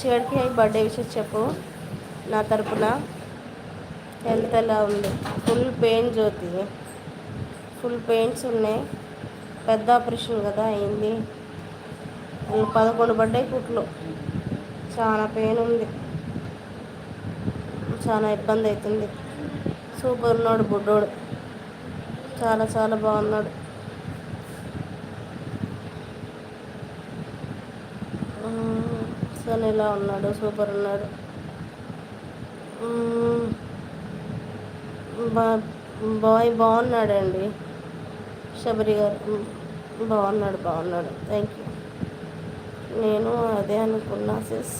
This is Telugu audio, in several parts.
చివరికి బర్త్డే విషెస్ చెప్పు. నా తరపున హెల్త్ ఎలా ఉంది? Full pain Jyothi. Full pains ఉన్నాయి. పెద్ద ఆపరేషన్ కదా అయింది. పదకొండు పడ్డాయి కుట్లు చాలా పెయిన్ ఉంది. చాలా ఇబ్బంది అవుతుంది. సూపర్ ఉన్నాడు బుడ్డోడు. చాలా చాలా బాగున్నాడు. సన్ ఇలా ఉన్నాడు సూపర్ ఉన్నాడు. బా బాయ్ బాగున్నాడండి. శబరి గారు బాగున్నాడు బాగున్నాడు. థ్యాంక్ యూ నేను అదే అనుకున్నా సిస్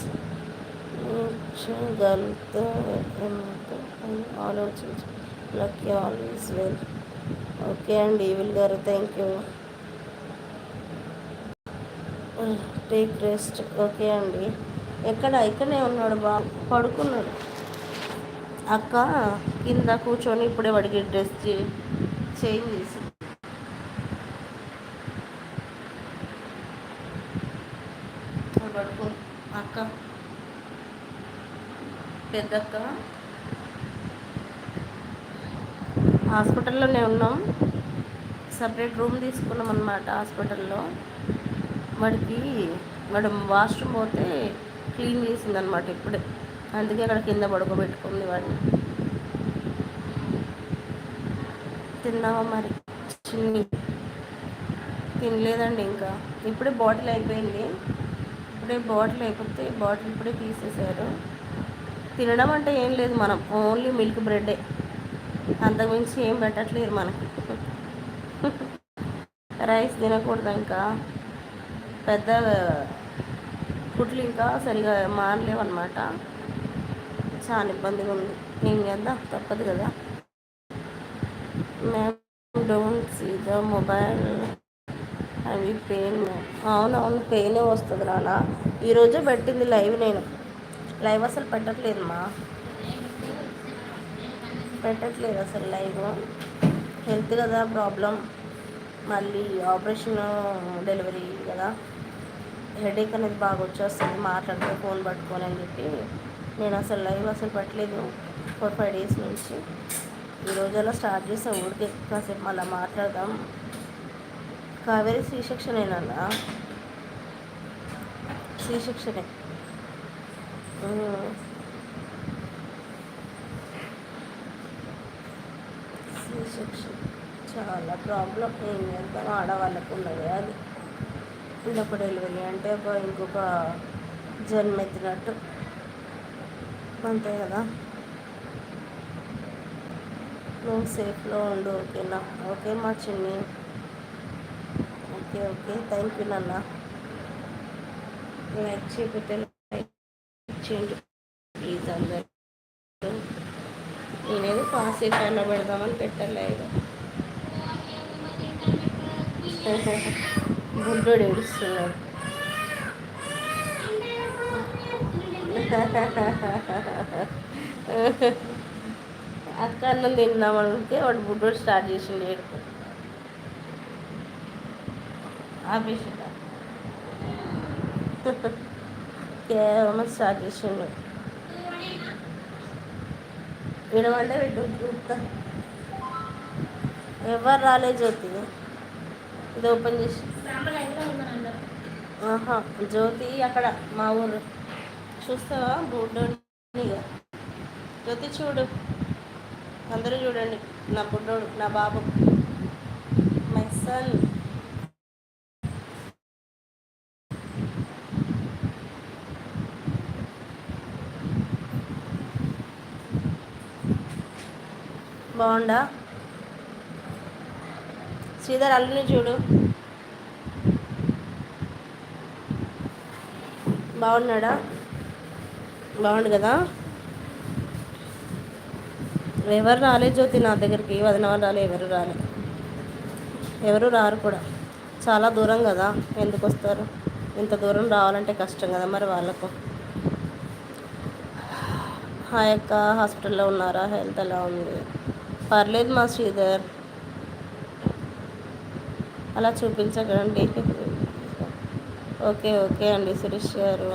గల్తో ఆలోచించి. లక్కీ ఆల్వేస్ వెల్ ఓకే అండి ఈవిల్ గారు thank you take rest. Okay అండి. ఎక్కడ? ఇక్కడనే ఉన్నాడు బా. పడుకున్నాడు. అక్క కింద కూర్చొని ఇప్పుడే వాడికి డ్రెస్ చేంజ్ చేసి పడుకో. అక్క. పెద్దక్క. హాస్పిటల్లోనే ఉన్నాం. సపరేట్ రూమ్ తీసుకున్నాం అనమాట హాస్పిటల్లో. వాడికి వాడు వాష్రూమ్ పోతే క్లీన్ చేసింది అనమాట ఇప్పుడే. అందుకే అక్కడ కింద పడుకోబెట్టుకుంది వాడిని. తిన్నావా మరి? చిన్ని. తినలేదండి ఇంకా. ఇప్పుడే బాటిల్ అయిపోయింది. ఇప్పుడే బాటిల్ అయిపోతే బాటిల్ ఇప్పుడే తీసేశారు తినడం అంటే ఏం లేదు మనం. ఓన్లీ మిల్క్ బ్రెడ్డే. అంతకుమించి ఏం పెట్టట్లేదు మనకి. రైస్ తినకూడదు ఇంకా. పెద్ద కుట్లు ఇంకా సరిగా మారలేవు అనమాట చాలా ఇబ్బందిగా ఉంది. ఏం చేద్దాం? తప్పదు కదా. మేము డోంట్ సీ ద మొబైల్ అవి పెయిన్ అవునవును పెయిన్ వస్తుంది నాన్న. ఈరోజే పెట్టింది లైవ్ నేను. లైవ్ అసలు పెట్టట్లేదు మా. పెట్టట్లేదు అసలు లైవ్ హెల్త్ కదా ప్రాబ్లం మళ్ళీ ఆపరేషన్ డెలివరీ కదా. హెడేక్ అనేది బాగా వచ్చేస్తుంది. మాట్లాడితే ఫోన్ పట్టుకొని అని చెప్పి నేను అసలు లైవ్ అసలు పెట్టలేదు. ఫోర్ ఫైవ్ డేస్ నుంచి. ఈరోజు అలా స్టార్ట్ చేసా ఊరికే. కాసేపు మళ్ళీ మాట్లాడదాం. కావేరీ సి సెక్షన్ ఏనన్నా సి సెక్షనే సి సెక్షన్ చాలా ప్రాబ్లం. ఏం చేద్దాం? ఆడవాళ్ళకు ఉన్నది అది. పిల్లప్పుడు డెలివరీ అంటే ఒక ఇంకొక జన్మెత్తినట్టు. అంతే కదా? నువ్వు సేఫ్లో ఉండు ఓకేనా? ఓకే మా చిన్ని. Okay okay. థ్యాంక్ యూ నాన్న. లైక్ చేయకపోతే లైక్ చేయండి. ప్లీజ్ అందరు. నేనేదో కాసేపు అయినా పెడదామని పెట్టలేదు. గుంటోడు ఏడుస్తున్నాడు అక్క అన్నం తిందామనుకుంటే వాడు బుడ్డోడు స్టార్ట్ చేసిండు ఏడుపు ఆపేసిండ కేవలం స్టార్ట్ చేసిండు విడమంటే విడు ఎవరు రాలే జ్యోతి ఇది ఓపెన్ చేసి. ఆహా జ్యోతి అక్కడ మా ఊరు. చూస్తావా? బుడ్డోని జ్యోతి చూడు. అందరూ చూడండి. నా బుడ్డోడు నా బాబు. My son. బాగుండా శ్రీధర్ అల్లుని చూడు. బాగున్నాడా? బాగుండు కదా? ఎవరు రాలే జ్యోతి నా దగ్గరికి. వదిన వాళ్ళు రాలే ఎవరు రాలే. ఎవరు రారు కూడా. చాలా దూరం కదా. ఎందుకు వస్తారు? ఇంత దూరం రావాలంటే కష్టం కదా మరి వాళ్ళకు. హాయ్ అక్క హాస్పిటల్లో ఉన్నారా? హెల్త్ ఎలా ఉంది? పర్లేదు మా శ్రీధర్. అలా చూపించకండి. ఓకే ఓకే అండి సురేష్ గారు.